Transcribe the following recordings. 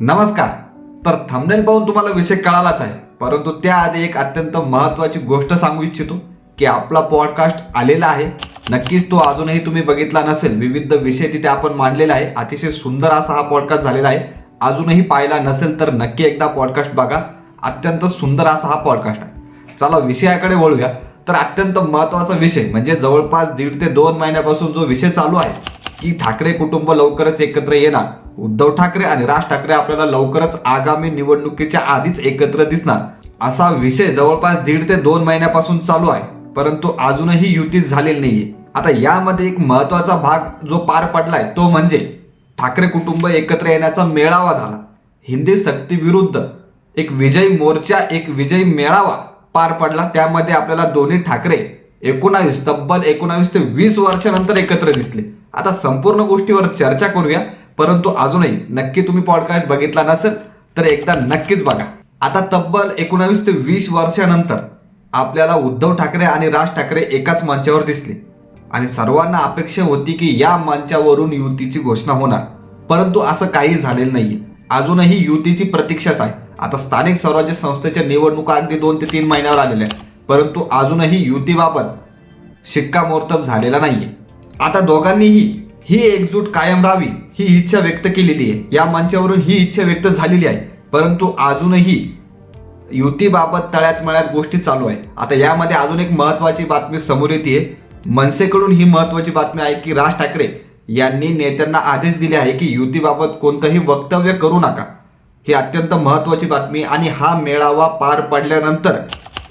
नमस्कार. तर थंबनेल पाहून तुम्हाला विषय कळालाच आहे. परंतु त्याआधी एक अत्यंत महत्त्वाची गोष्ट सांगू इच्छितो की आपला पॉडकास्ट आलेला आहे. नक्कीच तो अजूनही तुम्ही बघितला नसेल. विविध विषय तिथे आपण मांडलेला आहे. अतिशय सुंदर असा हा पॉडकास्ट झालेला आहे. अजूनही पाहिला नसेल तर नक्की एकदा पॉडकास्ट बघा. अत्यंत सुंदर असा हा पॉडकास्ट आहे. चला विषयाकडे वळूया. तर अत्यंत महत्त्वाचा विषय म्हणजे जवळपास दीड ते दोन महिन्यापासून जो विषय चालू आहे की ठाकरे कुटुंब लवकरच एकत्र येणार. उद्धव ठाकरे आणि राज ठाकरे आपल्याला लवकरच आगामी निवडणुकीच्या आधीच एकत्र दिसणार. असा विषय जवळपास दीड ते दोन महिन्यापासून चालू आहे. परंतु अजूनही युती झालेली नाहीये. आता यामध्ये एक महत्त्वाचा भाग जो पार पडलाय तो म्हणजे ठाकरे कुटुंब एकत्र येण्याचा मेळावा झाला. हिंदी सक्ती विरुद्ध एक विजय मोर्चा एक विजय मेळावा पार पडला. त्यामध्ये आपल्याला दोन्ही ठाकरे एकोणावीस तब्बल एकोणावीस ते वीस वर्षानंतर एकत्र दिसले. आता संपूर्ण गोष्टीवर चर्चा करूया. परंतु अजूनही नक्की तुम्ही पॉडकास्ट बघितला नसेल तर एकदा नक्कीच बघा. आता तब्बल एकोणावीस ते वीस वर्षानंतर आपल्याला उद्धव ठाकरे आणि राज ठाकरे एकाच मंचावर दिसले. आणि सर्वांना अपेक्षा होती की या मंचावरून युतीची घोषणा होणार. परंतु असं काही झालेलं नाहीये. अजूनही युतीची प्रतीक्षाच आहे. आता स्थानिक स्वराज्य संस्थेच्या निवडणुका अगदी दोन ते तीन महिन्यावर आलेल्या आहेत. परंतु अजूनही युतीबाबत शिक्कामोर्तब झालेला नाहीये. आता दोघांनीही ही एकजूट कायम राहावी ही इच्छा व्यक्त केलेली आहे. या मंचावरून ही इच्छा व्यक्त झालेली आहे. परंतु अजूनही युतीबाबत तळ्यात मळ्यात गोष्टी चालू आहे आता यामध्ये अजून एक महत्त्वाची बातमी समोर येते मनसेकडून ही महत्त्वाची बातमी आहे की राज ठाकरे यांनी नेत्यांना आदेश दिले आहे की युतीबाबत कोणतंही वक्तव्य करू नका. ही अत्यंत महत्त्वाची बातमी आणि हा मेळावा पार पडल्यानंतर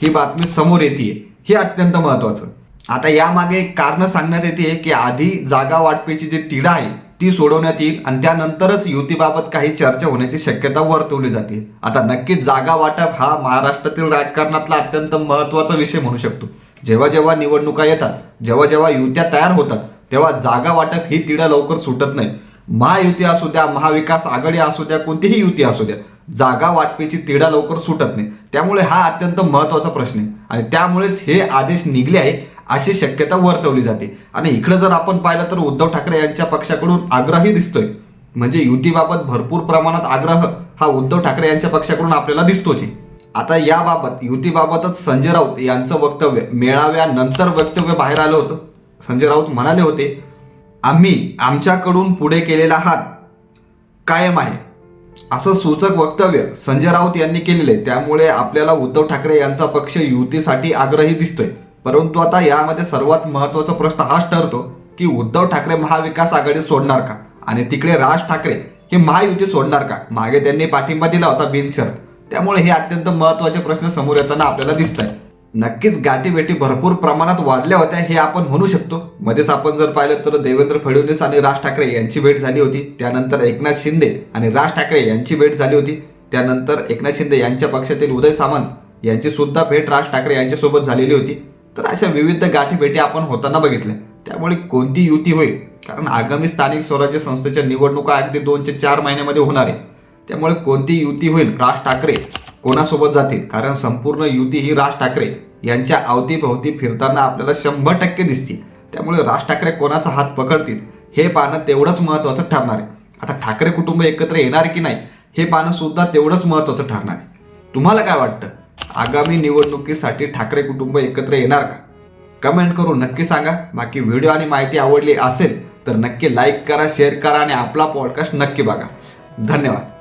ही बातमी समोर येते हे अत्यंत महत्त्वाचं. आता यामागे एक कारणं सांगण्यात येते की आधी जागा वाटपेची जी तिढा आहे ती सोडवण्यात येईल आणि त्यानंतरच युतीबाबत काही चर्चा होण्याची शक्यता वर्तवली जाते. आता नक्कीच जागा वाटप हा महाराष्ट्रातील राजकारणातला अत्यंत महत्त्वाचा विषय म्हणू शकतो. जेव्हा जेव्हा निवडणुका येतात जेव्हा जेव्हा युत्या तयार होतात तेव्हा जागा वाटप ही तिढा लवकर सुटत नाही. महायुती असू द्या महाविकास आघाडी असू द्या कोणतीही युती असू द्या जागा वाटपेची तिढा लवकर सुटत नाही. त्यामुळे हा अत्यंत महत्त्वाचा प्रश्न आहे. आणि त्यामुळेच हे आदेश निघले आहे अशी शक्यता वर्तवली जाते. आणि इकडे जर आपण पाहिलं तर उद्धव ठाकरे यांच्या पक्षाकडून आग्रही दिसतोय. म्हणजे युतीबाबत भरपूर प्रमाणात आग्रह हा उद्धव ठाकरे यांच्या पक्षाकडून आपल्याला दिसतोच आहे. आता याबाबत युतीबाबतच संजय राऊत यांचं वक्तव्य मेळाव्यानंतर वक्तव्य बाहेर आलं होतं. संजय राऊत म्हणाले होते आम्ही आमच्याकडून पुढे केलेला हात कायम आहे. असं सूचक वक्तव्य संजय राऊत यांनी केलेले त्यामुळे आपल्याला उद्धव ठाकरे यांचा पक्ष युतीसाठी आग्रही दिसतोय. परंतु आता यामध्ये सर्वात महत्त्वाचा प्रश्न हाच ठरतो की उद्धव ठाकरे महाविकास आघाडी सोडणार का? आणि तिकडे राज ठाकरे हे महायुती सोडणार का? मागे त्यांनी पाठिंबा दिला होता बिनशर्त. त्यामुळे हे अत्यंत महत्त्वाचे प्रश्न समोर येताना आपल्याला दिसत आहे नक्कीच गाठीभेटी भरपूर प्रमाणात वाढल्या होत्या हे आपण म्हणू शकतो. मध्येच आपण जर पाहिलं तर देवेंद्र फडणवीस आणि राज ठाकरे यांची भेट झाली होती. त्यानंतर एकनाथ शिंदे आणि राज ठाकरे यांची भेट झाली होती. त्यानंतर एकनाथ शिंदे यांच्या पक्षातील उदय सामंत यांची सुद्धा भेट राज ठाकरे यांच्यासोबत झालेली होती. तर अशा विविध गाठीभेटी आपण होताना बघितल्या. त्यामुळे कोणती युती होईल? कारण आगामी स्थानिक स्वराज्य संस्थेच्या निवडणुका अगदी दोन ते चार महिन्यामध्ये होणार आहे त्यामुळे कोणती युती होईल? राज ठाकरे कोणासोबत जातील? कारण संपूर्ण युती ही राज ठाकरे यांच्या अवतीभोवती फिरताना आपल्याला शंभर टक्के दिसतील. त्यामुळे राज ठाकरे कोणाचा हात पकडतील? हे पाहणं तेवढंच महत्त्वाचं ठरणार आहे. आता ठाकरे कुटुंब एकत्र येणार की नाही? हे पाहणं सुद्धा तेवढंच महत्त्वाचं ठरणार आहे. तुम्हाला काय वाटतं? आगामी निवडणुकीसाठी ठाकरे कुटुंब एकत्र येणार का? कमेंट करून नक्की सांगा. बाकी व्हिडिओ आणि माहिती आवडली असेल तर नक्की लाईक करा शेअर करा आणि आपला पॉडकास्ट नक्की बघा. धन्यवाद.